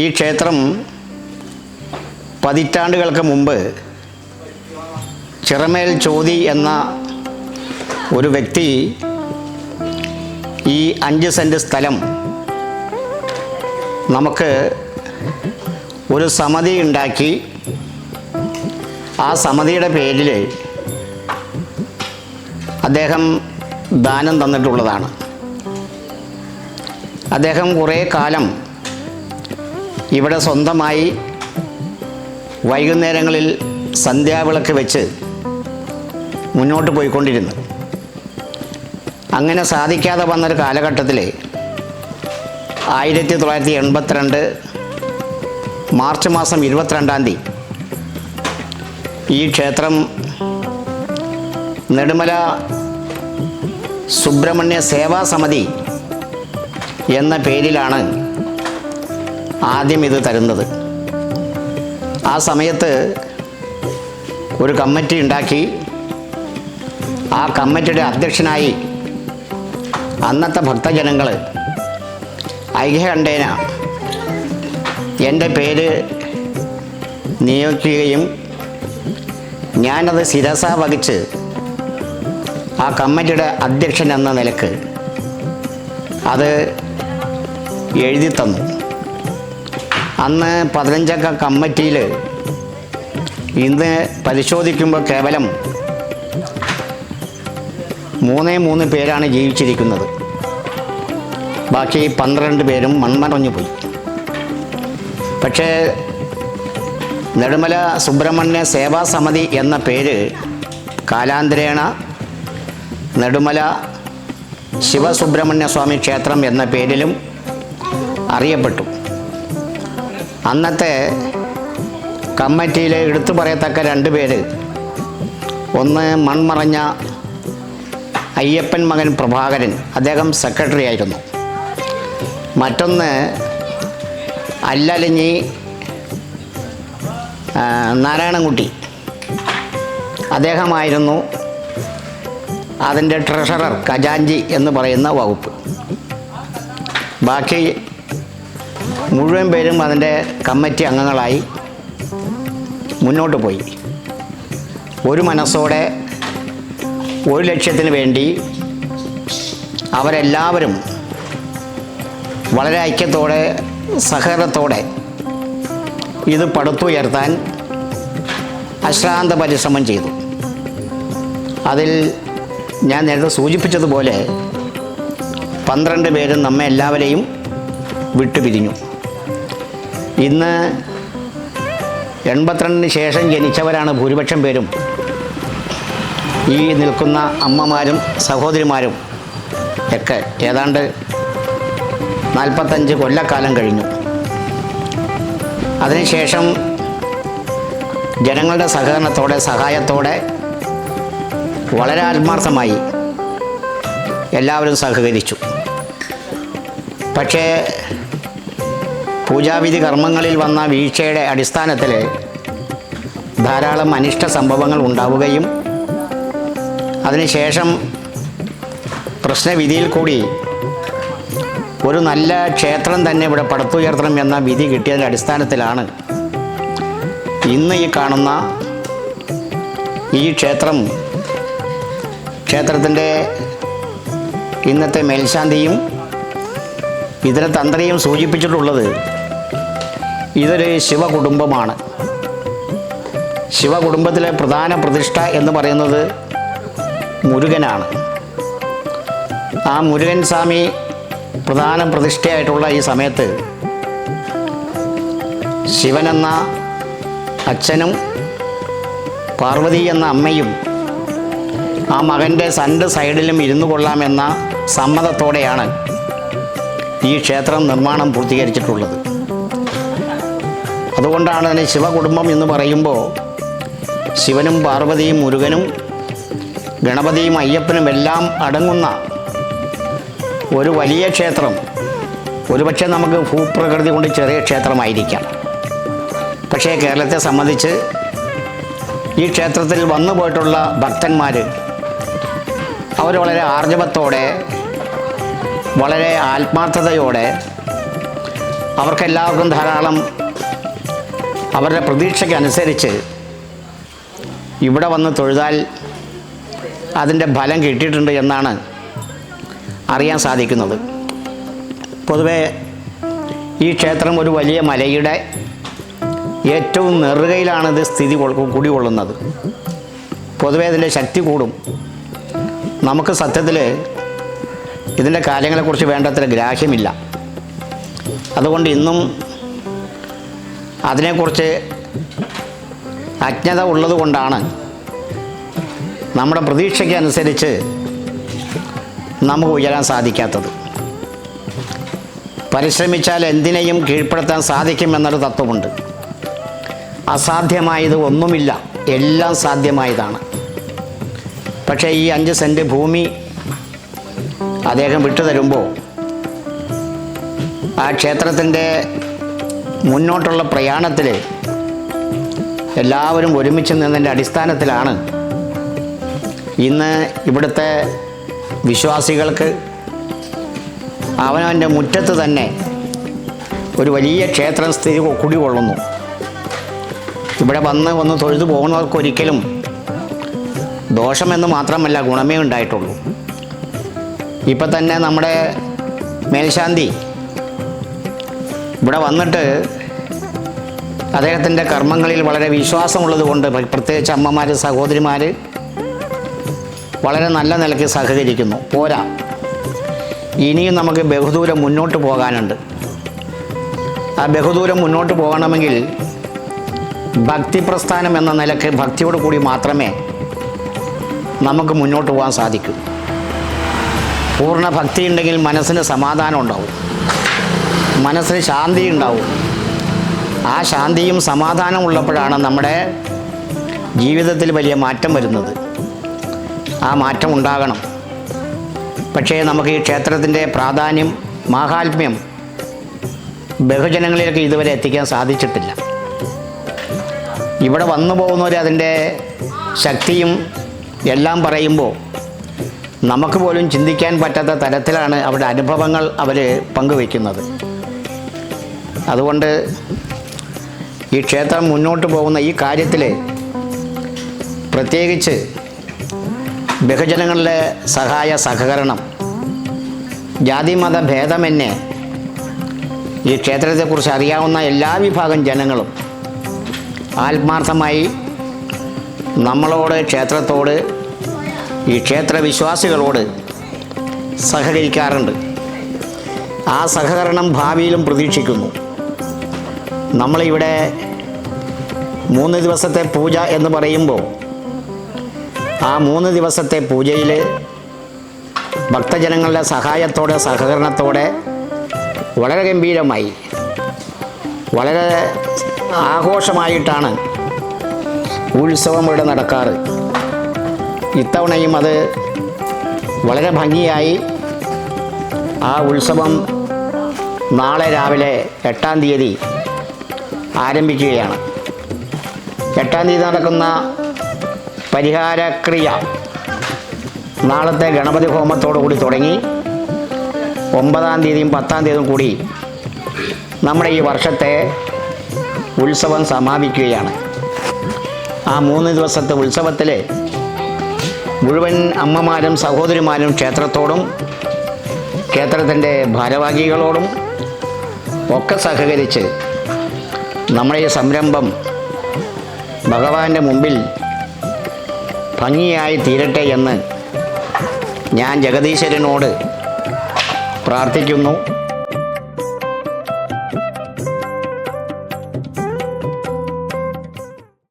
ഈ ക്ഷേത്രം പതിറ്റാണ്ടുകൾക്ക് മുമ്പ് ചിറമേൽ ചോതി എന്ന ഒരു വ്യക്തി ഈ അഞ്ച് സെന്റ് സ്ഥലം നമുക്ക് ഒരു സമിതി ഉണ്ടാക്കി. ആ സമിതിയുടെ പേരിൽ അദ്ദേഹം ദാനം തന്നിട്ടുള്ളതാണ്. അദ്ദേഹം കുറേ കാലം ഇവിടെ സ്വന്തമായി വൈകുന്നേരങ്ങളിൽ സന്ധ്യാവിളക്ക് വെച്ച് മുന്നോട്ട് പോയിക്കൊണ്ടിരുന്നു. അങ്ങനെ സാധിക്കാതെ വന്നൊരു കാലഘട്ടത്തിൽ ആയിരത്തി തൊള്ളായിരത്തി എൺപത്തിരണ്ട് മാർച്ച് മാസം ഇരുപത്തിരണ്ടാം തീയതി ഈ ക്ഷേത്രം നെടുമല സുബ്രഹ്മണ്യ സേവാ സമിതി എന്ന പേരിലാണ് ആദ്യം ഇത് തരുന്നത്. ആ സമയത്ത് ഒരു കമ്മിറ്റി ഉണ്ടാക്കി. ആ കമ്മിറ്റിയുടെ അധ്യക്ഷനായി അന്നത്തെ ഭക്തജനങ്ങൾ ഐക്യകണ്ഠേന എന്റെ പേര് നിയോഗിക്കുകയും ഞാനത് ശിരസ വഹിച്ച് ആ കമ്മിറ്റിയുടെ അധ്യക്ഷൻ എന്ന നിലയ്ക്ക് അത് എഴുതി തന്നു. അന്ന് പതിനഞ്ചംഗ കമ്മിറ്റിയിൽ ഇന്ന് പരിശോധിക്കുമ്പോൾ കേവലം മൂന്നേ മൂന്ന് പേരാണ് ജീവിച്ചിരിക്കുന്നത്. ബാക്കി പന്ത്രണ്ട് പേരും മൺമറഞ്ഞു പോയി. പക്ഷേ നെടുമല സുബ്രഹ്മണ്യ സേവാ സമിതി എന്ന പേര് കാലാന്തരേണ നെടുമല ശിവസുബ്രഹ്മണ്യ സ്വാമി ക്ഷേത്രം എന്ന പേരിലും അറിയപ്പെട്ടു. അന്നത്തെ കമ്മിറ്റിയിൽ എടുത്തു പറയത്തക്ക രണ്ട് പേര്. ഒന്ന് മൺമറഞ്ഞ അയ്യപ്പൻ മകൻ പ്രഭാകരൻ അദ്ദേഹം സെക്രട്ടറി ആയിരുന്നു. മറ്റൊന്ന് അല്ലലിഞ്ഞി നാരായണൻകുട്ടി. അദ്ദേഹമായിരുന്നു അതിന്റെ ട്രഷറർ ഖജാഞ്ചി എന്ന് പറയുന്ന വകുപ്പ്. ബാക്കി മുഴുവൻ പേരും അതിന്റെ കമ്മിറ്റി അംഗങ്ങളായി മുന്നോട്ട് പോയി. ഒരു മനസ്സോടെ ഒരു ലക്ഷ്യത്തിന് വേണ്ടി അവരെല്ലാവരും വളരെ ഐക്യത്തോടെ സഹകരണത്തോടെ ഇത് പടുത്തുയർത്താൻ അശ്രാന്ത പരിശ്രമം ചെയ്തു. അതിൽ ഞാൻ നേരത്തെ സൂചിപ്പിച്ചതുപോലെ പന്ത്രണ്ട് പേരും നമ്മെ എല്ലാവരെയും വിട്ടുപിരിഞ്ഞു. ഇന്ന് എൺപത്തിരണ്ടിന് ശേഷം ജനിച്ചവരാണ് ഭൂരിപക്ഷം പേരും. ഈ നിൽക്കുന്ന അമ്മമാരും സഹോദരിമാരും ഒക്കെ ഏതാണ്ട് നാൽപ്പത്തഞ്ച് കൊല്ലക്കാലം കഴിഞ്ഞു. അതിനുശേഷം ജനങ്ങളുടെ സഹകരണത്തോടെ സഹായത്തോടെ വളരെ ആത്മാർത്ഥമായി എല്ലാവരും സഹകരിച്ചു. പക്ഷേ പൂജാവിധി കർമ്മങ്ങളിൽ വന്ന വീഴ്ചയുടെ അടിസ്ഥാനത്തിൽ ധാരാളം അനിഷ്ട സംഭവങ്ങൾ ഉണ്ടാവുകയും അതിനുശേഷം പ്രശ്നവിധിയിൽ കൂടി ഒരു നല്ല ക്ഷേത്രം തന്നെ ഇവിടെ പടുത്തുയർത്തണം എന്ന വിധി കിട്ടിയതിന്റെ അടിസ്ഥാനത്തിലാണ് ഇന്ന് ഈ കാണുന്ന ഈ ക്ഷേത്രം ക്ഷേത്രത്തിന്റെ ഇന്നത്തെ മേൽശാന്തിയും ഇതര തന്ത്രിയും സൂചിപ്പിച്ചിട്ടുള്ളത് ഇതൊരു ശിവകുടുംബമാണ്. ശിവകുടുംബത്തിലെ പ്രധാന പ്രതിഷ്ഠ എന്ന് പറയുന്നത് മുരുകനാണ്. ആ മുരുകൻ സ്വാമി പ്രധാന പ്രതിഷ്ഠയായിട്ടുള്ള ഈ സമയത്ത് ശിവനെന്ന അച്ഛനും പാർവതി എന്ന അമ്മയും ആ മകന്റെ സണ്ട് സൈഡിലും ഇരുന്നു കൊള്ളാമെന്ന സമ്മതത്തോടെയാണ് ഈ ക്ഷേത്രം നിർമ്മാണം പൂർത്തീകരിച്ചിട്ടുള്ളത്. അതുകൊണ്ടാണ് അതിന് ശിവകുടുംബം എന്ന് പറയുമ്പോൾ ശിവനും പാർവതിയും മുരുകനും ഗണപതിയും അയ്യപ്പനും എല്ലാം അടങ്ങുന്ന ഒരു വലിയ ക്ഷേത്രം. ഒരുപക്ഷെ നമുക്ക് ഭൂപ്രകൃതി കൊണ്ട് ചെറിയ ക്ഷേത്രമായിരിക്കാം. പക്ഷേ കേരളത്തെ സംബന്ധിച്ച് ഈ ക്ഷേത്രത്തിൽ വന്നു പോയിട്ടുള്ള ഭക്തന്മാർ അവർ വളരെ ആർജവത്തോടെ വളരെ ആത്മാർത്ഥതയോടെ അവർക്കെല്ലാവർക്കും ധാരാളം അവരുടെ പ്രതീക്ഷയ്ക്കനുസരിച്ച് ഇവിടെ വന്ന് തൊഴുതാൽ അതിന്റെ ഫലം കിട്ടിയിട്ടുണ്ട് എന്നാണ് അറിയാൻ സാധിക്കുന്നത്. പൊതുവേ ഈ ക്ഷേത്രം ഒരു വലിയ മലയുടെ ഏറ്റവും നെറുകയിലാണ് ഇത് സ്ഥിതി കുടികൊള്ളുന്നത്. പൊതുവേ ഇതിന്റെ ശക്തി കൂടും. നമുക്ക് സത്യത്തിൽ ഇതിന്റെ കാര്യങ്ങളെക്കുറിച്ച് വേണ്ടത്ര ഗ്രാഹ്യമില്ല. അതുകൊണ്ട് ഇന്നും അതിനെക്കുറിച്ച് അജ്ഞത ഉള്ളതുകൊണ്ടാണ് നമ്മുടെ പ്രതീക്ഷയ്ക്ക് അനുസരിച്ച് നമുക്ക് ഉയരാൻ സാധിക്കാത്തത്. പരിശ്രമിച്ചാൽ എന്തിനേയും കീഴ്പ്പെടുത്താൻ സാധിക്കുമെന്നൊരു തത്വമുണ്ട്. അസാധ്യമായത് ഒന്നുമില്ല എല്ലാം സാധ്യമായതാണ്. പക്ഷേ ഈ അഞ്ച് സെന്റ് ഭൂമി അദ്ദേഹം വിട്ടുതരുമ്പോൾ ആ ക്ഷേത്രത്തിന്റെ മുന്നോട്ടുള്ള പ്രയാണത്തിൽ എല്ലാവരും ഒരുമിച്ച് നിന്നതിന്റെ അടിസ്ഥാനത്തിലാണ് ഇന്ന് ഇവിടുത്തെ വിശ്വാസികൾക്ക് അവനവന്റെ മുറ്റത്ത് തന്നെ ഒരു വലിയ ക്ഷേത്രം സ്ഥിതി കുടികൊള്ളുന്നു. ഇവിടെ വന്ന് ഒന്ന് തൊഴുതു പോകുന്നവർക്കൊരിക്കലും ദോഷമെന്ന് മാത്രമല്ല ഗുണമേ ഉണ്ടായിട്ടുള്ളൂ. ഇപ്പം തന്നെ നമ്മുടെ മേൽശാന്തി ഇവിടെ വന്നിട്ട് അദ്ദേഹത്തിന്റെ കർമ്മങ്ങളിൽ വളരെ വിശ്വാസമുള്ളത് കൊണ്ട് പ്ര- പ്രത്യേകിച്ച് അമ്മമാർ സഹോദരിമാർ വളരെ നല്ല നിലയ്ക്ക് സഹകരിക്കുന്നു. പോരാ. ഇനിയും നമുക്ക് ബഹുദൂരം മുന്നോട്ട് പോകാനുണ്ട്. ആ ബഹുദൂരം മുന്നോട്ട് പോകണമെങ്കിൽ ഭക്തി പ്രസ്ഥാനം എന്ന നിലയ്ക്ക് ഭക്തിയോട് കൂടി മാത്രമേ നമുക്ക് മുന്നോട്ട് പോകാൻ സാധിക്കൂ. പൂർണ ഭക്തി ഉണ്ടെങ്കിൽ മനസ്സിന് സമാധാനം ഉണ്ടാവും. മനസ്സിന് ശാന്തി ഉണ്ടാവും. ആ ശാന്തിയും സമാധാനവും ഉള്ളപ്പോഴാണ് നമ്മുടെ ജീവിതത്തിൽ വലിയ മാറ്റം വരുന്നത്. ആ മാറ്റം ഉണ്ടാകണം. പക്ഷേ നമുക്ക് ഈ ക്ഷേത്രത്തിന്റെ പ്രാധാന്യം മാഹാത്മ്യം ബഹുജനങ്ങളിലേക്ക് ഇതുവരെ എത്തിക്കാൻ സാധിച്ചിട്ടില്ല. ഇവിടെ വന്നു പോകുന്നവർ അതിന്റെ ശക്തിയും എല്ലാം പറയുമ്പോൾ നമുക്ക് പോലും ചിന്തിക്കാൻ പറ്റാത്ത തരത്തിലാണ് അവരുടെ അനുഭവങ്ങൾ അവർ പങ്കുവയ്ക്കുന്നത്. അതുകൊണ്ട് ഈ ക്ഷേത്രം മുന്നോട്ട് പോകുന്ന ഈ കാര്യത്തിൽ പ്രത്യേകിച്ച് ബഹുജനങ്ങളിലെ സഹായ സഹകരണം ജാതിമത ഭേദമെന്നെ ഈ ക്ഷേത്രത്തെക്കുറിച്ച് അറിയാവുന്ന എല്ലാ വിഭാഗം ജനങ്ങളും ആത്മാർത്ഥമായി നമ്മളോട് ക്ഷേത്രത്തോട് ഈ ക്ഷേത്ര വിശ്വാസികളോട് സഹകരിക്കാറുണ്ട്. ആ സഹകരണം ഭാവിയിലും പ്രതീക്ഷിക്കുന്നു. നമ്മളിവിടെ മൂന്ന് ദിവസത്തെ പൂജ എന്ന് പറയുമ്പോൾ ആ മൂന്ന് ദിവസത്തെ പൂജയിൽ ഭക്തജനങ്ങളുടെ സഹായത്തോടെ സഹകരണത്തോടെ വളരെ ഗംഭീരമായി വളരെ ആഘോഷമായിട്ടാണ് ഉത്സവം ഇവിടെ നടക്കാറ്. ഇത്തവണയും അത് വളരെ ഭംഗിയായി ആ ഉത്സവം നാളെ രാവിലെ എട്ടാം തീയതി ആരംഭിക്കുകയാണ്. എട്ടാം തീയതി നടക്കുന്ന പരിഹാരക്രിയ. നാളത്തെ ഗണപതി ഹോമത്തോടു കൂടി തുടങ്ങി. ഒമ്പതാം തീയതിയും പത്താം തീയതിയും കൂടി നമ്മുടെ ഈ വർഷത്തെ ഉത്സവം സമാപിക്കുകയാണ്. ആ മൂന്ന് ദിവസത്തെ ഉത്സവത്തിൽ മുഴുവൻ അമ്മമാരും സഹോദരിമാരും ക്ഷേത്രത്തോടും ക്ഷേത്രത്തിന്റെ ഭാരവാഹികളോടും ഒക്കെ സഹകരിച്ച് നമ്മുടെ ഈ സംരംഭം ഭഗവാന്റെ മുമ്പിൽ ഭംഗിയായി തീരട്ടെ എന്ന് ഞാൻ ജഗദീശ്വരനോട് പ്രാർത്ഥിക്കുന്നു.